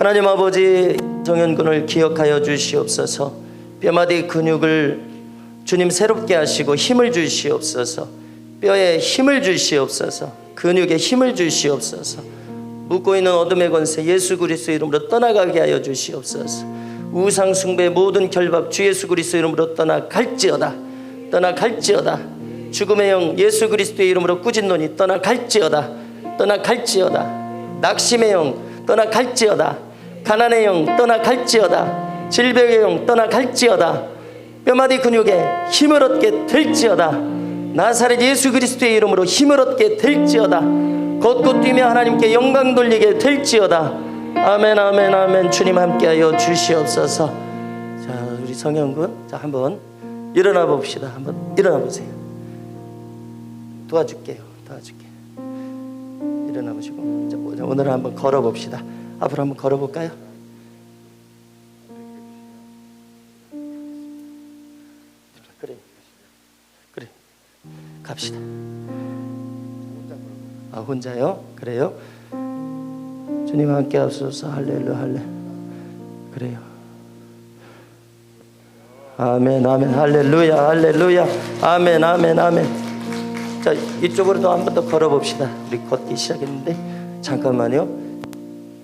하나님 아버지 정현군을 기억하여 주시옵소서. 뼈마디 근육을 주님 새롭게 하시고 힘을 주시옵소서. 뼈에 힘을 주시옵소서. 근육에 힘을 주시옵소서. 묻고 있는 어둠의 권세 예수 그리스도 이름으로 떠나가게 하여 주시옵소서. 우상 숭배 모든 결박 주 예수 그리스도 이름으로 떠나갈지어다. 떠나갈지어다. 죽음의 영 예수 그리스도의 이름으로 꾸짖 노니 떠나갈지어다. 떠나갈지어다. 낙심의 영 떠나갈지어다. 가난의 영 떠나갈지어다. 질병의 영 떠나갈지어다. 뼈마디 근육에 힘을 얻게 될지어다. 나사렛 예수 그리스도의 이름으로 힘을 얻게 될지어다. 걷고 뛰며 하나님께 영광 돌리게 될지어다. 아멘 아멘 아멘 주님 함께하여 주시옵소서. 자 우리 성현군 자 한번 일어나 봅시다. 한번 일어나 보세요. 도와줄게요. 도와줄게. 일어나 보시고 자, 오늘 한번 걸어 봅시다. 앞으로 한번 걸어 볼까요? 그래. 그래. 갑시다. 아 혼자요? 그래요? 주님 함께 하소서 할렐루야 할렐. 그래요. 아멘 아멘 할렐루야 할렐루야 아멘 아멘 아멘. 자 이쪽으로도 한번 더 걸어봅시다. 우리 걷기 시작했는데 잠깐만요.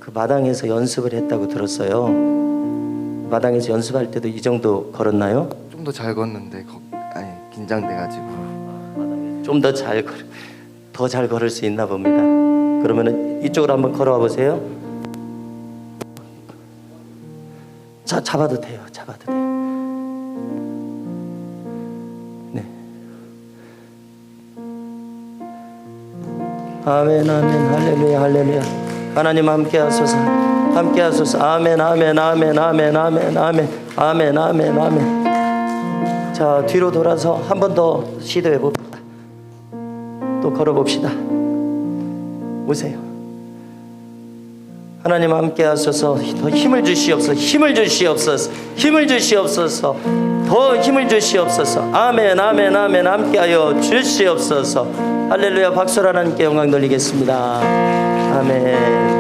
그 마당에서 연습을 했다고 들었어요. 마당에서 연습할 때도 이 정도 걸었나요? 좀 더 잘 걷는데 거, 아니 긴장돼가지고 좀 더 잘 걸, 더 잘 걸을 수 있나 봅니다. 그러면은 이쪽으로 한번 걸어와 보세요. 자, 잡아도 돼요. 잡아도 돼요. 네. 아멘, 아멘, 할렐루야, 할렐루야. 하나님 함께 하소서, 함께 하소서. 아멘, 아멘, 아멘, 아멘, 아멘, 아멘, 아멘, 아멘, 아멘. 자, 뒤로 돌아서 한 번 더 시도해 봅니다. 또 걸어 봅시다. 오세요. 하나님 함께 하소서. 더 힘을 주시옵소서. 힘을 주시옵소서. 힘을 주시옵소서. 더 힘을 주시옵소서. 아멘 아멘 아멘. 함께하여 주시옵소서. 할렐루야. 박수로 하나님께 영광 돌리겠습니다 ーメ。ン